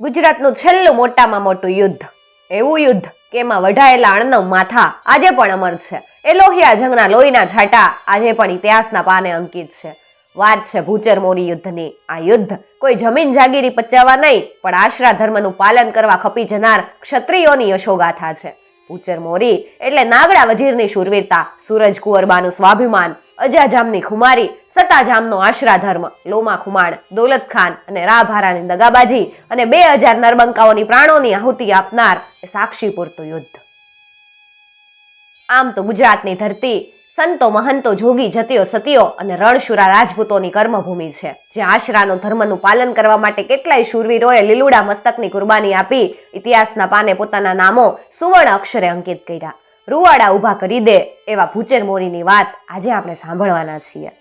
ગુજરાતનું છેલ્લું મોટામાં મોટું યુદ્ધ. એવું યુદ્ધ કે એમાં વઢાયેલા અણનવ માથા આજે પણ અમર છે. એ લોહિયા જંગના લોહીના છાંટા આજે પણ ઇતિહાસના પાને અંકિત છે. વાત છે ભૂચર મોરી યુદ્ધની. આ યુદ્ધ કોઈ જમીન જાગીરી પચાવવા નહીં, પણ આશરા ધર્મનું પાલન કરવા ખપી જનાર ક્ષત્રિયોની યશોગાથા છે. ભૂચર મોરી એટલે નાગડા વજીરની શૂરવીરતા, સૂરજ કુંવરબાનું સ્વાભિમાન, અજાજામની ખુમારી સતાજામનો આશરા ધર્મ લોમા ખુમાણ, દોલત ખાન અને રાભારાની દગાબાજી અને બે હજાર નરબંકાઓની પ્રાણોની આહુતિ આપનાર સાક્ષી પૂરતું યુદ્ધ. આમ તો ગુજરાતની ધરતી સંતો મહંતો જોગી જતીઓ સતીઓ અને રણશુરા રાજપૂતોની કર્મભૂમિ છે. જે આશરાનો ધર્મનું પાલન કરવા માટે કેટલાય શૂરવીરોએ લીલુડા મસ્તકની કુરબાની આપી ઇતિહાસના પાને પોતાના નામો સુવર્ણ અક્ષરે અંકિત કર્યા. રૂવાડા ઊભા કરી દે એવા ભૂચેર મોરીની વાત આજે આપણે સાંભળવાના છીએ.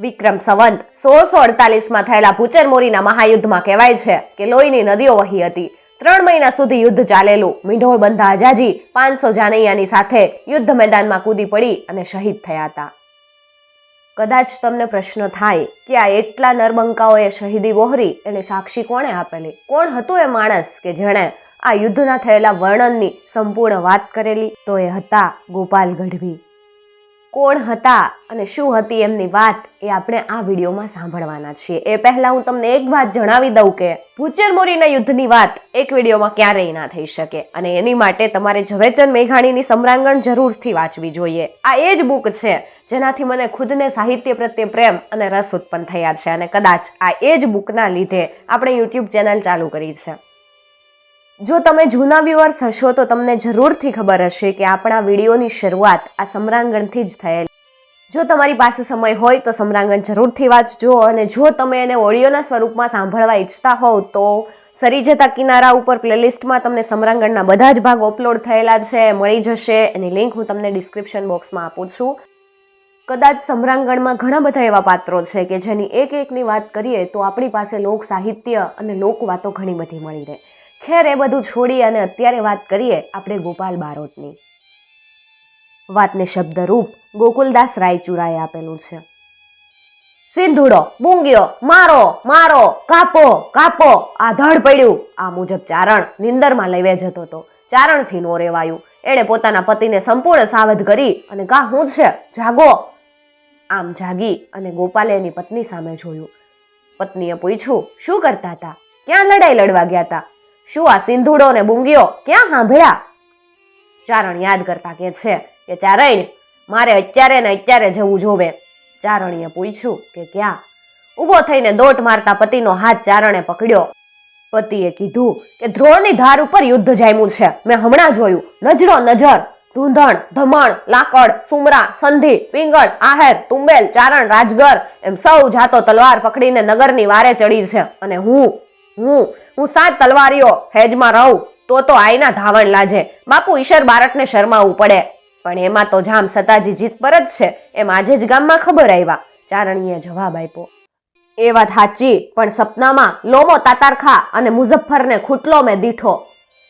વિક્રમ સંવંત સોળસો અડતાલીસમાં થયેલા ભૂચરમોરીના મહાયુદ્ધમાં કહેવાય છે કે લોહીની નદીઓ વહી હતી. ત્રણ મહિના સુધી યુદ્ધ ચાલેલું. મીંઢોળ બંધા અજાજી પાંચસો જાનૈયાની સાથે યુદ્ધ મેદાનમાં કૂદી પડી અને શહીદ થયા હતા. કદાચ તમને પ્રશ્ન થાય કે આ એટલા નરબંકાઓએ શહીદી વહોરી, એની સાક્ષી કોણે આપેલી? કોણ હતું એ માણસ કે જેણે આ યુદ્ધના થયેલા વર્ણનની સંપૂર્ણ વાત કરેલી? તો એ હતા ગોપાલ ગઢવી. કોણ હતા અને શું હતી એમની વાત એ આપણે આ વિડીયોમાં સાંભળવાના છીએ. એ પહેલાં હું તમને એક વાત જણાવી દઉં કે ભૂચર મોરીના યુદ્ધની વાત એક વિડીયોમાં ક્યારેય ના થઈ શકે અને એની માટે તમારે ઝવેરચંદ મેઘાણીની સમ્રાંગણ જરૂરથી વાંચવી જોઈએ. આ એ જ બુક છે જેનાથી મને ખુદને સાહિત્ય પ્રત્યે પ્રેમ અને રસ ઉત્પન્ન થયા છે અને કદાચ આ એ જ બુકના લીધે આપણે યુટ્યુબ ચેનલ ચાલુ કરી છે. જો તમે જૂના વ્યુઅર્સ હશો તો તમને જરૂરથી ખબર હશે કે આપણા વિડીયોની શરૂઆત આ સમ્રાંગણથી જ થયેલ. જો તમારી પાસે સમય હોય તો સમ્રાંગણ જરૂરથી વાંચજો અને જો તમે એને ઓડિયોના સ્વરૂપમાં સાંભળવા ઈચ્છતા હોવ તો સરી જતા કિનારા ઉપર પ્લેલિસ્ટમાં તમને સમ્રાંગણના બધા જ ભાગ અપલોડ થયેલા છે, મળી જશે. એની લિંક હું તમને ડિસ્ક્રિપ્શન બોક્સમાં આપું છું. કદાચ સમ્રાંગણમાં ઘણા બધા એવા પાત્રો છે કે જેની એક એકની વાત કરીએ તો આપણી પાસે લોક સાહિત્ય અને લોકવાતો ઘણી બધી મળી રહે. ખેર એ બધું છોડી અને અત્યારે વાત કરીએ આપણે ગોપાલ બારોટની. વાતને શબ્દરૂપ ગોકુલદાસ રાયચુરાએ આપેલું છે. સિંધુડો બુંગિયો મારો મારો, કાપો કાપો. આ ધડ પડ્યું. આ મુજબ ચારણ નિંદરમાં લઈ જતો હતો ચારણથી નો રેવાયું. એણે પોતાના પતિને સંપૂર્ણ સાવધ કરી અને કા હું છે? જાગો. આમ જાગી અને ગોપાલે એની પત્ની સામે જોયું. પત્નીએ પૂછ્યું, શું કરતા હતા? ક્યાં લડાઈ લડવા ગયા હતા? શું આ સિંધુડો ને બુંગીઓ ક્યાં સાંભળ્યા? ચારણ યાદ કરતા કે છે કે ચારણ મારે અત્યારે ને અત્યારે જવું જોવે. ચારણીએ પૂછ્યું કે ક્યાં? ઊભો થઈને દોટ મારતા પતિનો હાથ ચારણે પકડ્યો. પતિએ કીધું કે ધ્રોણની ધાર ઉપર યુદ્ધ જામ્યું છે. મેં હમણાં જોયું. નજરો નજર, ધૂંધણ, ધમણ, લાકડ, સુમરા, સંધિ, પિંગળ, આહેર, તુંબેલ, ચારણ, રાજગર એમ સૌ જાતો તલવાર પકડીને નગરની વારે ચડી છે. અને હું હું હું સાત તલવારીઓ હેજમાં રહું, તો તો આઈના ધાવણ લાજે. બાપુ ઈશ્વર બારકને શરમાવું પડે. પણ એમાં તો જામ સતાજી જીત પર જ છે. એમ આજે જ ગામમાં ખબર આવ્યા. ચારણીએ જવાબ આપ્યો. એ વાત સાચી, પણ સપનામાં લોમો તાતારખા અને મુઝફ્ફરને ખૂટલો મેં દીઠો.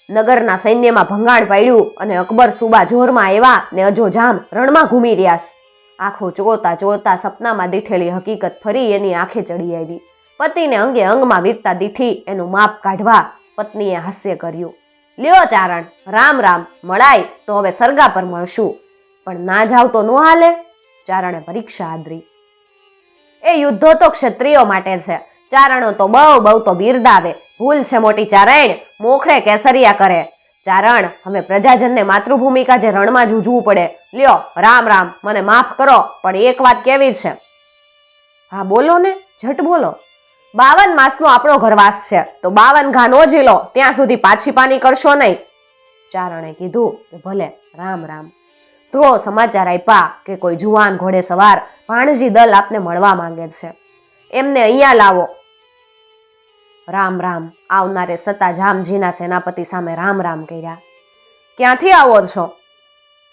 નગરના સૈન્યમાં ભંગાણ પાડ્યું અને અકબર સુબા જોરમાં આવ્યા ને અજો જામ રણમાં ઘૂમી રહ્યાસ આંખો ચોળતા ચોળતા સપનામાં દીઠેલી હકીકત ફરી એની આંખે ચડી આવી. પતિને અંગે અંગમાં વીરતા દીઠી એનું માપ કાઢવા પત્નીએ હાસ્ય કર્યું. લ્યો ચારણ, રામ રામ, મળાય, તો હવે સરગા પર મળશું. પણ ના જાવ તો ન હાલે? ચારણે પરીક્ષા આદરી. એ યુદ્ધો તો ક્ષત્રિયો માટે છે. ચારણો તો બહુ બહુ તો બિરદાવે. ભૂલ છે મોટી ચારણ, મોખરે કેસરિયા કરે. ચારણ, હવે પ્રજાજનને માતૃભૂમિકા જે રણમાં જૂજવું પડે. લ્યો, રામ રામ, મને માફ કરો, પણ એક વાત કેવી છે? હા, બોલો ને, ઝટ બોલો. બાવન માસનો આપણો ઘરવાસ છે. તો બાવન ઘા નો ઝીલો, ત્યાં સુધી પાછી પાની કરશો નહીં. ચારણે કીધું કે ભલે, રામ રામ. ધ્રુવો સમાચાર આપ્યા કે કોઈ જુવાન ઘોડે સવાર ભાણજી દલ આપને મળવા માંગે છે. એમને અહીંયા લાવો. રામ રામ. આવનારે સતા જામજીના સેનાપતિ સામે રામ રામ કર્યા. ક્યાંથી આવો છો?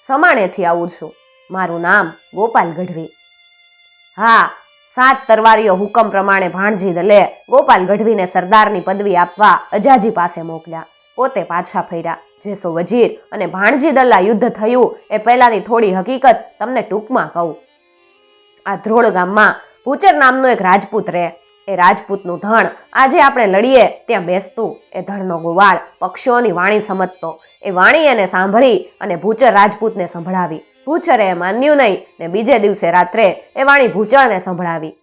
સમાણેથી આવું છું. મારું નામ ગોપાલ ગઢવી. હા સાત તરવારીઓ હુકમ પ્રમાણે ભાણજી દલે ગોપાલ ગઢવીને સરદારની પદવી આપવા અજાજી પાસે મોકલ્યા. પોતે પાછા ફર્યા. જેસો વજીર અને ભાણજી દલ્લા યુદ્ધ થયું એ પહેલાની થોડી હકીકત તમને ટૂંકમાં કહું. આ ધ્રોળ ગામમાં ભૂચર નામનો એક રાજપૂત રહે. એ રાજપૂતનું ધણ આજે આપણે લડીએ ત્યાં બેસતું. એ ધણનો ગોવાળ પક્ષીઓની વાણી સમજતો. એ વાણી એને સાંભળી અને ભૂચર રાજપૂતને સંભળાવી. ભૂચરે એ માન્યું નહીં ને બીજે દિવસે રાત્રે એ વાણી ભૂચરને સંભળાવી.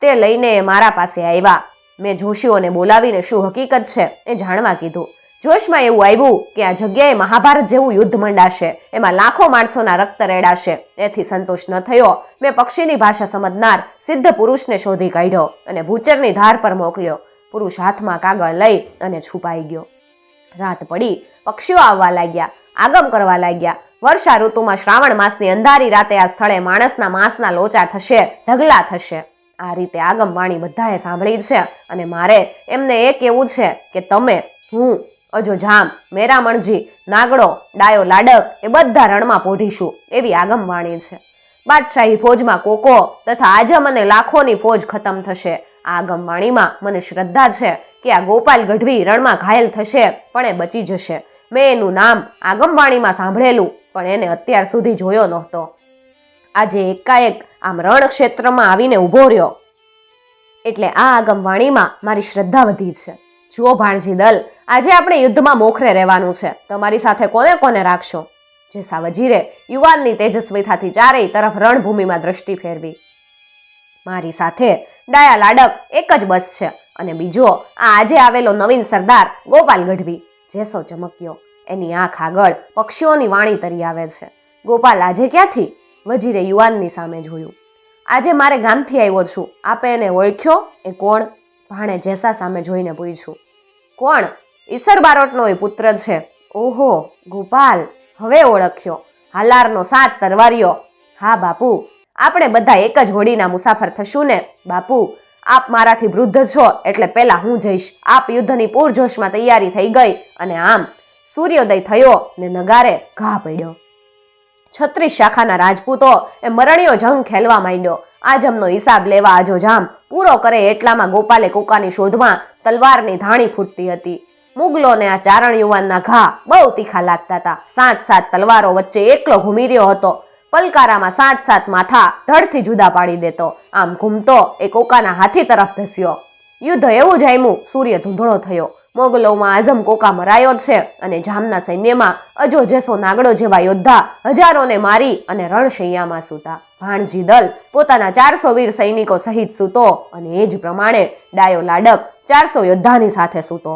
તે લઈને એ મારા પાસે આવ્યા. મેં જોશીઓને બોલાવીને શું હકીકત છે એ જાણવા કીધું. જોશમાં એવું આવ્યું કે આ જગ્યાએ મહાભારત જેવું યુદ્ધ મંડાશે. એમાં લાખો માણસોના રક્ત રેડાશે. એથી સંતોષ ન થયો. મેં પક્ષીની ભાષા સમજનાર સિદ્ધ પુરુષને શોધી કાઢ્યો અને ભૂચરની ધાર પર મોકલ્યો. પુરુષ હાથમાં કાગળ લઈ અને છુપાઈ ગયો. રાત પડી. પક્ષીઓ આવવા લાગ્યા. આગમ કરવા લાગ્યા. વર્ષા ઋતુમાં શ્રાવણ માસની અંધારી રાતે આ સ્થળે માણસના માંસના લોચા થશે, ઢગલા થશે. આ રીતે આગમ વાણી બધાએ સાંભળી છે અને મારે એમને એ કહેવું છે કે તમે, હું, અજો જામ, મેરામણજી, નાગડો, ડાયો લાડક એ બધા રણમાં પોઢીશું એવી આગમ વાણી છે. બાદશાહી ફોજમાં કોકો તથા આજમ અને લાખોની ફોજ ખતમ થશે. આ આગમ વાણીમાં મને શ્રદ્ધા છે કે આ ગોપાલ ગઢવી રણમાં ઘાયલ થશે પણ એ બચી જશે. મેં એનું નામ આગમવાણીમાં સાંભળેલું પણ એને અત્યાર સુધી જોયો નહોતો. આજે એકાએક આમ રણ ક્ષેત્રમાં આવીને ઊભો રહ્યો. એટલે આ આગમવાણીમાં મારી શ્રદ્ધા વધી છે. જુઓ ભાણજી દલ, આજે આપણે યુદ્ધમાં મોખરે રહેવાનું છે. તમારી સાથે કોને કોને રાખશો? જેસા વજીરે યુવાનની તેજસ્વીતાથી ચારેય તરફ રણભૂમિમાં દ્રષ્ટિ ફેરવી. મારી સાથે ડાયા લાડક એક જ બસ છે. અને બીજો, આ આજે આવેલો નવીન સરદાર ગોપાલ ગઢવી. જેસો ચમક્યો. એની આંખ આગળ પક્ષીઓની વાણી તરી આવે છે. ગોપાલ આજે ક્યાંથી વજીરે યુવાનની સામે જોયું? આજે મારે ગામથી આવ્યો છું. આપે એને ઓળખ્યો એ કોણ? ભાણે જેસા સામે જોઈને પૂછ્યું. કોણ? ઈસર બારોટનો એ પુત્ર છે. ઓહો, ગોપાલ, હવે ઓળખ્યો. હાલારનો સાત તરવારીઓ. હા, બાપુ, આપણે બધા એક જ હોડીના મુસાફર થશું ને? બાપુ, આપ મારાથી વૃદ્ધ છો એટલે પહેલા હું જઈશ. આપ યુદ્ધની પૂરજોશમાં તૈયારી થઈ ગઈ અને આમ સૂર્યોદય થયો ને નગારે ઘા પડ્યો. છત્રીસ શાખાના રાજપૂતો એ મરણીયો જંગ ખેલવા માંડ્યો. આજમનો હિસાબ લેવા આજો જામ પૂરો કરે એટલામાં ગોપાલે કોકાની શોધમાં તલવારની ધાણી ફૂટતી હતી. મુગલોને આ ચારણ યુવાનના ઘા બહુ તીખા લાગતા હતા. સાત સાત તલવારો વચ્ચે એકલો ઘૂમી રહ્યો હતો. પલકારામાં સાત સાત માથા ધડથી જુદા પાડી દેતો. આમ ઘૂમતો એ કોકાના હાથી તરફ ધસ્યો. યુદ્ધ એવું જામ્યું સૂર્ય ધૂંધળો થયો. મોગલોમાં આઝમ કોકા મરાયો છે અને જામના સૈન્યમાં અજો જેસો નાગડો જેવા યોદ્ધા હજારોને મારી અને રણશૈયામાં સૂતા. ભાણજી દલ પોતાના ચારસો વીર સૈનિકો સહિત સૂતો અને એ જ પ્રમાણે ડાયો લાડક ચારસો યોદ્ધાની સાથે સૂતો.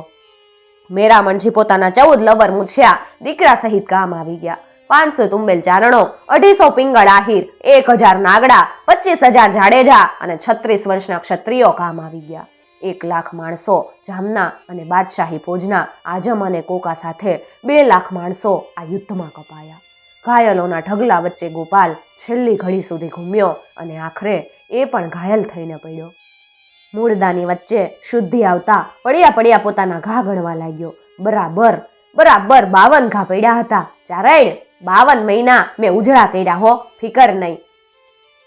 મેરામણજી પોતાના ચૌદ લવર મૂછ્યા દીકરા સહિત કામ આવી ગયા. પાંચસો તુંબેલ ચારણો, અઢીસો પિંગળ આહિર, એક હજાર નાગડા, પચીસ હજાર જાડેજા અને છત્રીસ વર્ષના ક્ષત્રિયો કામ આવી ગયા. એક લાખ માણસો જામના અને બાદશાહી ફોજના આજમ અને કોકા સાથે બે લાખ માણસો આ યુદ્ધમાં કપાયા. ઘાયલોના ઢગલા વચ્ચે ગોપાલ છેલ્લી ઘડી સુધી ઘૂમ્યો અને આખરે એ પણ ઘાયલ થઈને પડ્યો. મૂળદાની વચ્ચે શુદ્ધિ આવતા પડ્યા પડ્યા પોતાના ઘા ગણવા લાગ્યો. બરાબર બરાબર, બાવન ઘા પડ્યા હતા. ચારાયણ બાવન મહિના મેં ઉજળા કર્યા હો, ફિકર નહીં.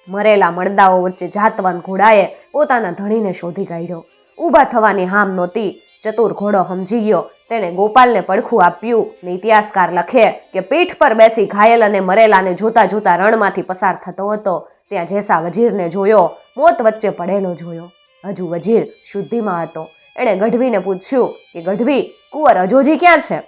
મરેલા મળદાઓ વચ્ચે જાતવાન ઘોડાએ પોતાના ધણીને શોધી કાઢ્યો. ઊભા થવાની હામ નહોતી. ચતુર ઘોડો સમજી ગયો. તેણે ગોપાલને પડખું આપ્યું ને ઇતિહાસકાર લખે કે પીઠ પર બેસી ઘાયલ અને મરેલાને જોતા જોતા રણમાંથી પસાર થતો હતો. ત્યાં જેસા વજીરને જોયો. મોત વચ્ચે પડેલો જોયો. હજુ વજીર શુદ્ધિમાં હતો. એણે ગઢવીને પૂછ્યું કે, ગઢવી, કુંવર અજોજી ક્યાં છે?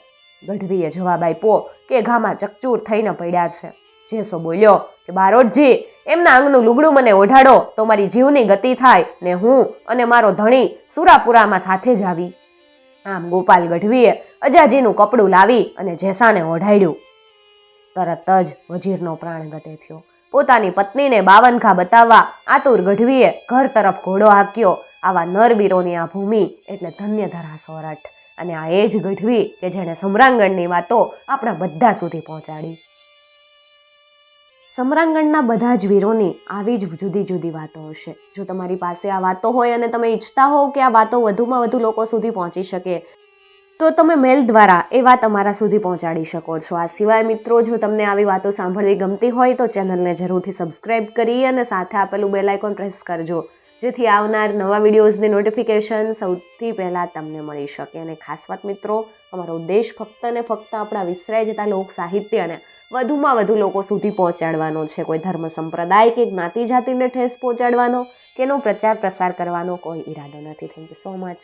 ગઢવીએ જવાબ આપ્યો કે ઘામાં ચકચૂર થઈને પડ્યા છે. જેસો બોલ્યો કે, બારોટજી, એમના અંગનું લુગડું મને ઓઢાડો, તો મારી જીવની ગતિ થાય ને હું અને મારો ધણી સુરાપુરામાં સાથે જ આવી. આમ ગોપાલ ગઢવીએ અજાજીનું કપડું લાવી અને જેસાને ઓઢાડ્યું. તરત જ વજીરનો પ્રાણ ગતે થયો. પોતાની પત્નીને બાવનખા બતાવવા આતુર ગઢવીએ ઘર તરફ ઘોડો હાક્યો આવા નરવીરોની આ ભૂમિ એટલે ધન્ય ધરા સોરઠ. અને આ એ જ ગઢવી કે જેણે સમરાંગણની વાતો આપણા બધા સુધી પહોંચાડી. સમરાંગણના બધા જ વીરોની આવી જ જુદી જુદી વાતો હશે. જો તમારી પાસે આ વાતો હોય અને તમે ઈચ્છતા હોવ કે આ વાતો વધુમાં વધુ લોકો સુધી પહોંચી શકે, તો તમે મેલ દ્વારા એ વાત અમારા સુધી પહોંચાડી શકો છો. આ સિવાય મિત્રો, જો તમને આવી વાતો સાંભળવી ગમતી હોય તો ચેનલને જરૂરથી સબસ્ક્રાઇબ કરી અને સાથે આપેલું બેલ આઇકોન પ્રેસ કરજો, જેથી આવનાર નવા વિડીયોઝની નોટિફિકેશન સૌથી પહેલાં તમને મળી શકે. અને ખાસ વાત મિત્રો, અમારો ઉદ્દેશ ફક્ત ને ફક્ત આપણા વિસરાઈ જતા લોક સાહિત્યને વધુમાં વધુ લોકો સુધી પહોંચાડવાનો છે. કોઈ ધર્મ સંપ્રદાય કે જ્ઞાતિ જાતિને ઠેસ પહોંચાડવાનો કે એનો પ્રચાર પ્રસાર કરવાનો કોઈ ઈરાદો નથી. Thank you so much